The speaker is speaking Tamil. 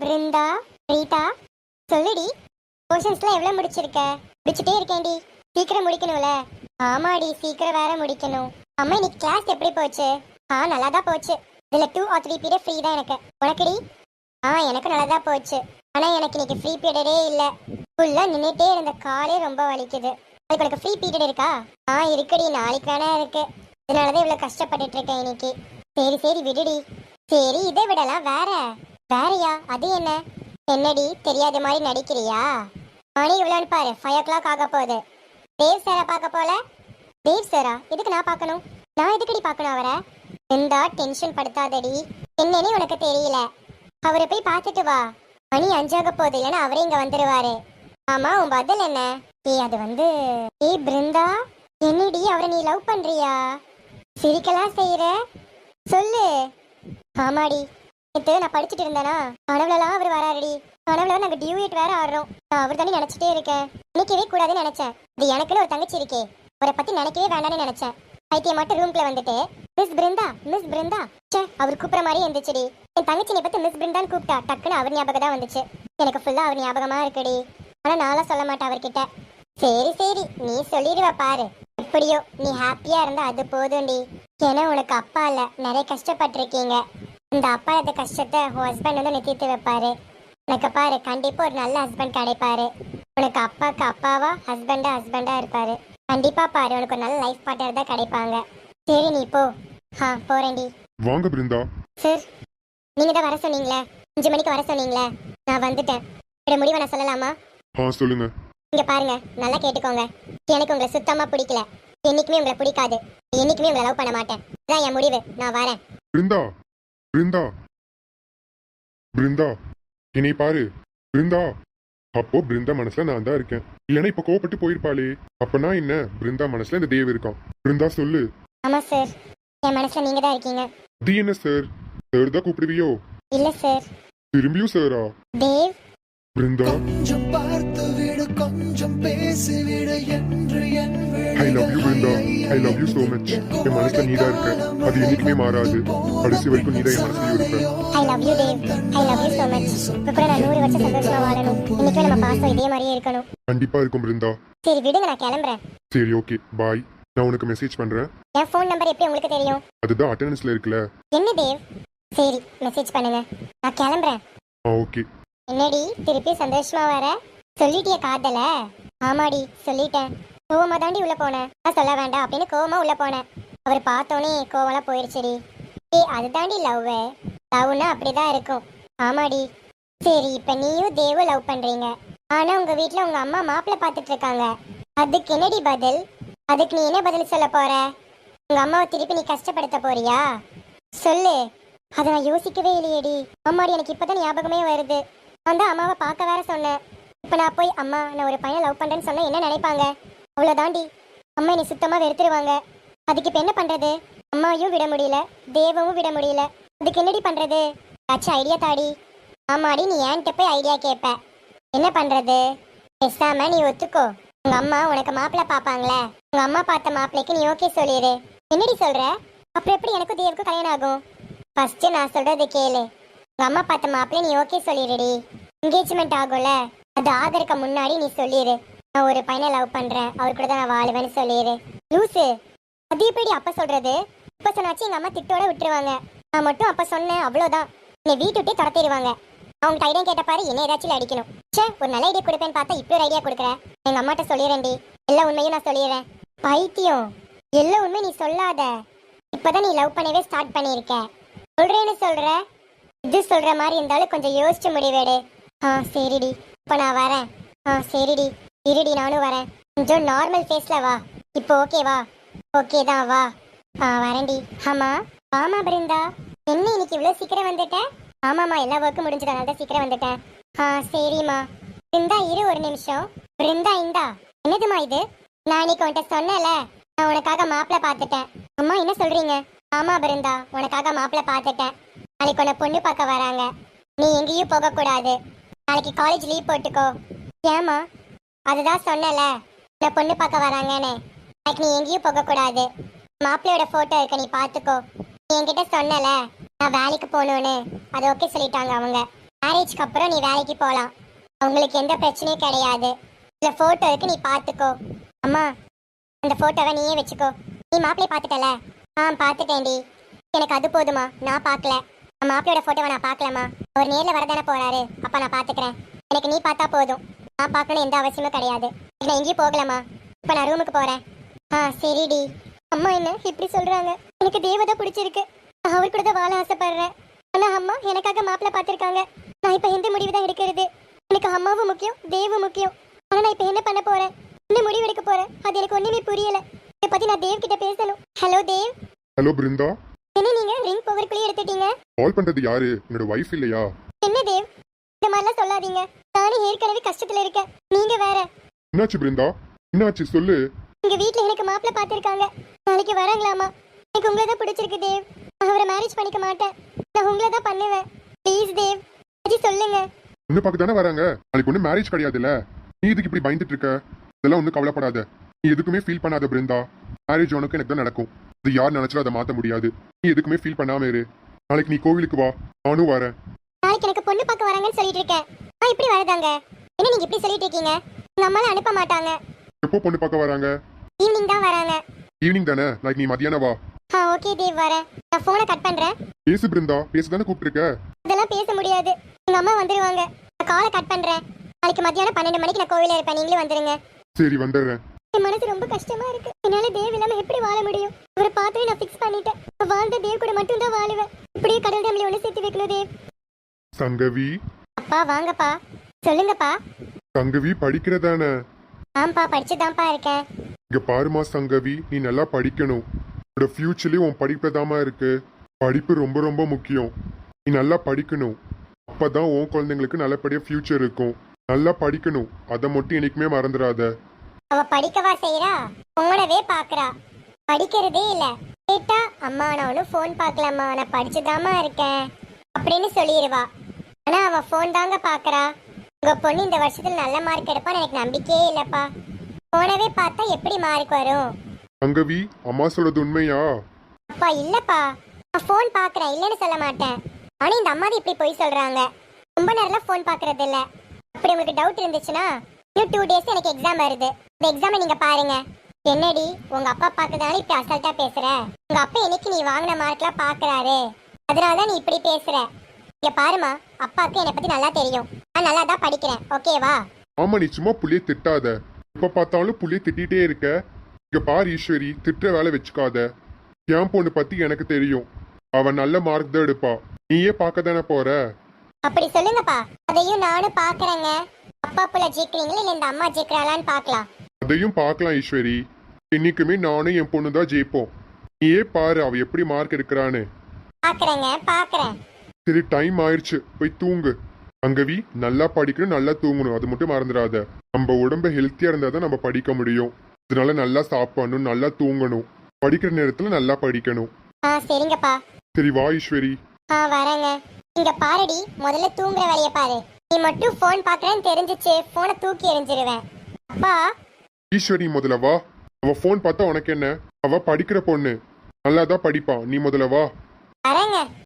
பிருந்தா ரீதா சொல்லுடி. போர்ஷன்ஸ்லாம் எவ்வளோ முடிச்சிருக்க? முடிச்சுட்டே இருக்கேன்டி. சீக்கிரம் முடிக்கணும்ல. ஆமாடி சீக்கிரம் வேற முடிக்கணும். அம்மா இன்னைக்கு கிளாஸ் எப்படி போச்சு? ஆ நல்லா தான் போச்சு. இதில் two or three period free தான் எனக்கு. உனக்குடி? ஆ எனக்கு நல்லா தான் போச்சு. ஆனால் எனக்கு இன்னைக்கு ஃப்ரீ பீரியடே இல்லை. ஃபுல்லாக நின்றுட்டே இருந்த காலே ரொம்ப வலிக்குது. அதுக்கு உனக்கு ஃப்ரீ பீரியட் இருக்கா? ஆ இருக்குடி. நாளைக்கு வேணா இருக்கு. இதனாலதான் இவ்வளோ கஷ்டப்பட்டுட்டு இருக்கேன் இன்னைக்கு. சரி சரி விடுடி. சரி இதை விடலாம் வேற. வேறையா அது என்ன? என்னடி தெரியாத மாதிரி நடிக்கிறியா? மணி இவ்வளோன்னு பாரு ஃபைவ் ஓ கிளாக் ஆக போகுது. தேவ் சாரை பார்க்க போல? தேவ் சாரா எதுக்கு நான் பார்க்கணும்? நான் எதுக்குடி பார்க்கணும் அவரை? எந்தா டென்ஷன் படுத்தாதடி. என்னன்னு உனக்கு தெரியல. அவரை போய் பார்த்துட்டு வா. மணி அஞ்சாக போகுது இல்லைன்னா அவரே இங்கே வந்துடுவாரு ஆமா உன் பதில் என்ன? ஏய் அது வந்து ஏ பிருந்தா என்னடி அவரை நீ லவ் பண்றியா? சிரிக்கலாம் செய்யற? சொல்லு. ஆமாடி. நேற்று நான் படிச்சுட்டு இருந்தேனா? கனவுலலாம் அவர் வராருடி. கனவுல நாங்க டியூட் வேற ஆடுறோம். நான் அவர் தானே நினைச்சிட்டே இருக்கேன். நினைக்கவே கூடாதுன்னு நினைச்சேன். இது எனக்குன்னு ஒரு தங்கச்சி இருக்கே. அவரை பத்தி நினைக்கவே வேண்டாம்னு நினைச்சேன். பைத்தியம் மட்டும் ரூம்ல வந்துட்டு மிஸ் பிருந்தா மிஸ் பிருந்தா. ச்சே அவர் கூப்பிட மாதிரி இருந்துச்சுடி என் தங்கச்சினை பத்தி மிஸ் பிருந்தான்னு கூப்பிட்டா டக்குன்னு அவர் ஞாபகம் தான் வந்துச்சு. எனக்கு ஃபுல்லா அவர் ஞாபகமா இருக்குடி. ஆனா நானும் சொல்ல மாட்டேன் அவர்கிட்ட. சரி சரி நீ சொல்லிடுவ பாரு. எப்படியோ நீ ஹாப்பியா இருந்தா அது போதும்டி. ஏன்னா உனக்கு அப்பா இல்ல. நிறைய கஷ்டப்பட்டிருக்கீங்க. இந்த அப்பா இந்த கஷ்டத்தை உன் ஹஸ்பண்ட் வந்து நிறுத்தி வைப்பாரு. உனக்கு பாரு கண்டிப்பா ஒரு நல்ல ஹஸ்பண்ட் கிடைப்பாரு. உனக்கு அப்பாக்கு அப்பாவா ஹஸ்பண்டா ஹஸ்பண்டா இருப்பாரு. கண்டிப்பா பாரு உனக்கு ஒரு நல்ல லைஃப் பார்ட்னர் தான் கிடைப்பாங்க. சரி நீ போ. ஆ போறேன்டி. வாங்க பிருந்தா. சார் நீங்க தான் வர சொன்னீங்களே? அஞ்சு மணிக்கு வர சொன்னீங்களே? நான் வந்துட்டேன். என்னோட முடிவை நான் சொல்லலாமா? ஆ சொல்லுங்க. இங்க பாருங்க நல்லா கேட்டுக்கோங்க. எனக்கு உங்களை சுத்தமா பிடிக்கல. என்னைக்குமே உங்களை பிடிக்காது. என்னைக்குமே உங்களை லவ் பண்ண மாட்டேன். இதான் என் முடிவு. நான் வரேன். பிருந்தா. பிருந்தா. பிருந்தா. என்னை பாரு. பிருந்தா. அப்போ பிருந்தா மனசுல நான் தான் இருக்கேன். இல்லைன்னா இப்ப கோவப்பட்டு போயிருப்பாளே. அப்பனா என்ன? பிருந்தா மனசுல இந்த தேவ் இருக்கான். பிருந்தா சொல்லு. ஆமா சார் என் மனசுல நீங்க தான் இருக்கீங்க. அது என்ன சார் சார் தான் கூப்பிடுவியோ? இல்ல சார் திரும்பியும் சாரா தேவ்? பிருந்தா. கொஞ்சம் பார்த்து விடு கொஞ்சம் பேசி விடு என்று என் I love you Brinda I love you so much என் மனசுல நீதா இருக்க. அது என்னைக்குமே மாறாது. கடைசி வரைக்கும் நீதான் என் மனசுலயும் இருப்ப. I love you Dev I love you so much இப்ப கூட நான் நூறு வருஷம் சந்தோஷமா வாழணும். இன்னைக்கு நம்ம பாசம் இதே மாதிரியே இருக்கணும். கண்டிப்பா இருக்கும் பிருந்தா. சரி விடுங்க நான் கிளம்புறேன். சரி ஓகே. பாய். நான் உனக்கு மெசேஜ் பண்றேன். என் ஃபோன் நம்பர் எப்படி உங்களுக்கு தெரியும்? அதுதான் அட்டெண்டன்ஸ்ல இருக்குல்ல. என்ன தேவ் சரி மெசேஜ் பண்ணுங்க. நான் கிளம்புறேன். ஓகே. என்னடி திருப்பி சந்தோஷமா வர? சொல்லிட்டிய காதல? ஆமாடி சொல்லிட்டேன். கோவமா தாண்டி உள்ள போனேன் நான் சொல்ல வேண்டாம் அப்படின்னு கோவமா உள்ள போனேன் அவர் பார்த்தோன்னே கோவம்லாம் போயிருச்சுடி. ஏய் அதுதாண்டி லவ் லவ்னா அப்படிதான் இருக்கும். ஆமாடி. சரி இப்ப நீயும் தேவும் லவ் பண்றீங்க. ஆனா உங்க வீட்டுல உங்க அம்மா மாப்பிள்ள பாத்துட்டு இருக்காங்க. அதுக்கு என்னடி பதில்? அதுக்கு நீ என்ன பதில் சொல்ல போற? உங்க அம்மாவை திருப்பி நீ கஷ்டப்படுத்த போறியா? சொல்லு. அதை நான் யோசிக்கவே இல்லையேடி. அம்மாடி எனக்கு இப்பதான் ஞாபகமே வருது. நான் தான் அம்மாவை பார்க்க வேற சொன்னேன். இப்போ நான் போய் அம்மா நான் ஒரு பையன் லவ் பண்றேன்னு சொன்னா என்ன நினைப்பாங்க? அவ்வளோதாண்டி அம்மா என்னை சுத்தமாக வெறுத்துருவாங்க. அதுக்கு இப்போ என்ன பண்ணுறது அம்மாவையும் விட முடியல தேவவும் விட முடியல. அதுக்கு என்னடி பண்ணுறது ஆச்சு ஐடியா தாடி. ஆமாடி நீ ஏன்ட்ட போய் ஐடியா கேட்ப என்ன பண்ணுறது பேசாம நீ ஒத்துக்கோ. உங்கள் அம்மா உனக்கு மாப்பிள்ளை பார்ப்பாங்களே உங்கள் அம்மா பார்த்த மாப்பிள்ளைக்கு நீ ஓகே சொல்லிடு என்னடி சொல்கிற அப்புறம் எப்படி எனக்கும் தேவுக்கும் கல்யாணம் ஆகும்? ஃபஸ்ட்டு நான் சொல்கிறது கேளு. உங்கள் அம்மா பார்த்த மாப்பிள்ளை நீ ஓகே சொல்லிடுடி என்கேஜ்மெண்ட் ஆகும்ல. அது ஆதரக்க முன்னாடி நீ சொல்லிடு நான் ஒரு பையனை லவ் பண்றேன். அவர் கூட தான் நான் வாழுவேன்னு சொல்லிடு லூசு அது எப்படி அப்ப சொல்றது? இப்ப சொன்னாச்சு எங்க அம்மா திட்டோட விட்டுருவாங்க. நான் மட்டும் அப்ப சொன்னேன் அவ்வளவுதான். என்னை வீட்டு விட்டு துரத்திடுவாங்க. அவங்க ஐடியா கேட்ட பாரு என்ன ஏதாச்சும் அடிக்கணும். ச்சே ஒரு நல்ல ஐடியா கொடுப்பேன்னு பார்த்தா இப்படி ஒரு ஐடியா கொடுக்குறேன் எங்க அம்மாட்ட சொல்லிடுறேன்டி எல்லா உண்மையும் நான் சொல்லிடுறேன் பைத்தியம். எல்லா உண்மை நீ சொல்லாத. இப்பதான் நீ லவ் பண்ணவே ஸ்டார்ட் பண்ணியிருக்க. சொல்றேன்னு சொல்ற? இது சொல்ற மாதிரி இருந்தாலும் கொஞ்சம் யோசிச்சு முடிவேடு. ஆ சரிடி. இப்போ நான் வரேன். ஆ சரிடி. இருடி நானும் வரேன். கொஞ்சம் நார்மல் ஃபேஸ்ல வா. இப்போ ஓகேவா ஓகே தான் வா. ஆ வரேன்டி. ஆமா? ஆமா பிருந்தா. என்ன இன்னைக்கு இவ்வளோ சீக்கிரம் வந்துட்டேன் ஆமாம்மா எல்லா ஒர்க்கும் முடிஞ்சதுனால தான் சீக்கிரம் வந்துட்டேன் ஆ சரிம்மா. பிருந்தா இரு ஒரு நிமிஷம். பிருந்தா இந்தா. என்னதுமா இது? நான் இன்னைக்கு உன்கிட்ட சொன்னேன்ல நான் உனக்காக மாப்பிள்ளை பார்த்துட்டேன். அம்மா என்ன சொல்றீங்க? ஆமா பிருந்தா. உனக்காக மாப்பிள்ளை பார்த்துட்டேன். நாளைக்கு உன்னை பொண்ணு பார்க்க வராங்க. நீ எங்கேயும் போகக்கூடாது. நாளைக்கு காலேஜ் லீவ் போட்டுக்கோ. ஏமா அதுதான் சொன்னல இந்த பொண்ணு பார்க்க வராங்கன்னு. எனக்கு நீ எங்கேயும் போகக்கூடாது. மாப்பிள்ளையோட ஃபோட்டோ இருக்கு நீ பார்த்துக்கோ. நீ என்கிட்ட சொன்னல நான் வேலைக்கு போகணும்னு. அது ஓகே சொல்லிட்டாங்க அவங்க. மேரேஜ்க்கு அப்புறம் நீ வேலைக்கு போகலாம். அவங்களுக்கு எந்த பிரச்சனையும் கிடையாது. இந்த போட்டோ இருக்கு நீ பார்த்துக்கோ. அம்மா அந்த போட்டோவை நீயே வச்சுக்கோ. நீ மாப்பிளைய பார்த்துட்டல? ஆ பார்த்துட்டேன்டி. எனக்கு அது போதுமா நான் பார்க்கல. மாப்பிள்ளையோட மாப்பிளையோட போட்டோவை நான் பார்க்கலம்மா. அவர் நேரில் வரதானே போறாரு. அப்போ நான் பார்த்துக்கிறேன். எனக்கு நீ பார்த்தா போதும். நான் பார்க்கணும் எந்த அவசியமும் கிடையாது. நான் எங்கேயும் போகலாமா இப்போ நான் ரூமுக்கு போறேன். ஆ சரிடி. அம்மா என்ன இப்படி சொல்றாங்க? எனக்கு தேவதை பிடிச்சிருக்கு. நான் அவர் கூட தான் வாழ ஆசைப்படுறேன். ஆனா அம்மா எனக்காக மாப்பிள்ளை பார்த்துருக்காங்க. நான் இப்போ எந்த முடிவு தான் எடுக்கிறது? எனக்கு அம்மாவும் முக்கியம் தேவும் முக்கியம். ஆனா நான் இப்போ என்ன பண்ண போறேன்? என்ன முடிவு எடுக்க போறேன்? அது எனக்கு ஒண்ணுமே புரியல. இதை பத்தி நான் தேவ் கிட்ட பேசணும். ஹலோ தேவ். ஹலோ பிருந்தா. என்ன நீங்க ரிங் பவர்க்குள்ளே எடுத்துட்டீங்க? கால் பண்றது யாரு? என்னோட வைஃப் இல்லையா? இந்த மாதிரிலாம் சொல்லாதீங்க. நானே ஏற்கனவே கஷ்டத்துல இருக்கேன். நீங்க வேற. என்னாச்சு பிருந்தா? என்னாச்சு சொல்லு. எங்க வீட்ல எனக்கு மாப்பிள்ளை பார்த்திருக்காங்க. நாளைக்கு வராங்களாமா? எனக்கு உங்களை தான் பிடிச்சிருக்கு தேவ். நான் அவரை மேரேஜ் பண்ணிக்க மாட்டேன். நான் உங்களை தான் பண்ணுவேன். ப்ளீஸ் தேவ். சொல்லுங்க. ஒண்ணு பார்க்க தானே வராங்க? நாளைக்கு ஒன்றும் மேரேஜ் கிடையாதுல்ல? நீ இதுக்கு இப்படி பயந்துட்டு இருக்க? இதெல்லாம் ஒன்றும் கவலைப்படாத. நீ எதுக்குமே ஃபீல் பண்ணாத பிருந்தா. மேரேஜ் உனக்கு எனக்கு தான் நடக்கும். இது யார் நினைச்சாலும் அதை மாற்ற முடியாது. நீ எதுக்குமே ஃபீல் பண்ணாம இரு. நாளைக்கு நீ கோவிலுக்கு வா. நானும் வரேன். நாளைக்கு எனக்கு பொண்ணு பார்க்க வராங்கன்னு சொல்லிட்டு இருக்கேன். நான் இப்படி வரதாங்க என்ன நீங்க இப்படி சொல்லிட்டு இருக்கீங்க? எங்க அம்மால அனுப்ப மாட்டாங்க. எப்போ பொண்ணு பார்க்க வராங்க? ஈவினிங் தான் வராங்க. ஈவினிங் தானே? நாளைக்கு நீ மதியானம் வா. ஆ ஓகே தேவ் வரேன். நான் ஃபோனை கட் பண்றேன். பேசு பிருந்தா. பேச தானே கூப்பிட்டுருக்க? இதெல்லாம் பேச முடியாது. எங்க அம்மா வந்துருவாங்க. நான் காலை கட் பண்றேன். நாளைக்கு மத்தியானம் பன்னெண்டு மணிக்கு நான் கோவில இருப்பேன். நீங்களும் வந்துருங்க. சரி வந்துடுறேன். என் மனசு ரொம்ப கஷ்டமா இருக்கு. என்னால தேவ் இல்லாம எப்படி வாழ முடியும்? அவரை பார்த்தே நான் ஃபிக்ஸ் பண்ணிட்டேன். வாழ்ந்த தேவ் கூட மட்டும் தான் வாழுவேன். இப்படியே கடல் டேம்ல ஒண்ணு சேர்த்து வைக்கணும் தேவ். சங்கவி அப்பா வாங்கப்பா. சொல்லுங்கப்பா. சங்கவி படிக்கிறதானே? ஆம்பா படிச்சுதான்ப்பா இருக்கேன். இங்க பாருமா சங்கவி நீ நல்லா படிக்கணும். உன்னோட ஃபியூச்சர்லயும் உன் படிப்புதாம்மா இருக்கு. படிப்பு ரொம்ப ரொம்ப முக்கியம். நீ நல்லா படிக்கணும். அப்பதான் உன் குழந்தைங்களுக்கு நல்லபடியா ஃபியூச்சர் இருக்கும். நல்லா படிக்கணும். அதை மட்டும் என்னைக்குமே மறந்துடாத. அவ படிக்கவா செய்யறா போனவே பாக்குறா. படிக்கிறதே இல்ல. கேட்டா அம்மா நான் ஒன்னும் ஃபோன் பார்க்கலம்மா. நான் படிச்சுதாம்மா இருக்கேன். அப்படின்னு சொல்லிடுவா ஆனா அவ ஃபோன் தாங்க பாக்குறா. உங்க பொண்ணு இந்த வருஷத்துல நல்ல மார்க் எடுப்பான்னு எனக்கு நம்பிக்கையே இல்லப்பா. போனவே பார்த்தா எப்படி மார்க் வரும்? சங்கவி அம்மா சொல்றது உண்மையா? அப்பா இல்லப்பா. நான் ஃபோன் பார்க்கறேன் இல்லைன்னு சொல்ல மாட்டேன். ஆனா இந்த அம்மா இப்படி போய் சொல்றாங்க. ரொம்ப நேரம்லாம் ஃபோன் பார்க்கறது இல்ல. அப்படி உங்களுக்கு டவுட் இருந்துச்சுன்னா இன்னும் டூ டேஸ் எனக்கு எக்ஸாம் வருது. இந்த எக்ஸாமை நீங்க பாருங்க. என்னடி உங்க அப்பா பார்க்கதானே இப்படி அசால்ட்டா பேசுற? உங்க அப்பா என்னைக்கு நீ வாங்கின மார்க்லாம் பாக்குறாரு? அதனால தான் நீ இப்படி பேசுற. இங்க பாருமா அப்பாவுக்கு என்னை பத்தி நல்லா தெரியும். நான் நல்லா தான் படிக்கிறேன் ஓகேவா ஆமா நீ சும்மா புள்ளிய திட்டாத. எப்ப பார்த்தாலும் புள்ளிய திட்டிகிட்டே இருக்க. இங்க பார் ஈஸ்வரி திட்டுற வேலை வச்சுக்காத. என் பொண்ணு பத்தி எனக்கு தெரியும். அவ நல்ல மார்க் தான் எடுப்பா. நீயே பார்க்க தானே போற? அப்படி சொல்லுங்கப்பா. அதையும் நானும் பாக்குறேங்க அப்பா புள்ள ஜெயிக்கிறீங்களா இல்ல இந்த அம்மா ஜெயிக்கிறாளான்னு பார்க்கலாம். அதையும் பார்க்கலாம் ஈஸ்வரி. இன்னைக்குமே நானும் என் பொண்ணு தான் ஜெயிப்போம். நீயே பாரு அவ எப்படி மார்க் எடுக்கிறான்னு. பாக்குறேங்க பாக்குறேன் சரி டைம் ஆயிடுச்சு போய் தூங்கு. அங்கவி நல்லா படிக்கணும் நல்லா தூங்கணும். அது மட்டும் மறந்துடாத. நம்ம உடம்பு ஹெல்த்தியா இருந்தா தான் நம்ம படிக்க முடியும். அதனால நல்லா சாப்பிடணும் நல்லா தூங்கணும். படிக்கிற நேரத்துல நல்லா படிக்கணும். ஆ சரிங்கப்பா. சரி வா ஈஸ்வரி. ஆ வரேங்க. இங்க பாருடி முதல்ல தூங்குற வேலைய பாரு. நீ மட்டும் ஃபோன் பாக்குறேன்னு தெரிஞ்சிச்சு. போனை தூக்கி எறிஞ்சிருவேன். அப்பா. ஈஸ்வரி முதல்ல வா. அவ ஃபோன் பார்த்தா உனக்கு என்ன? அவ படிக்கிற பொண்ணு. நல்லா தான் படிப்பா. நீ முதல்ல வா. வரேங்க.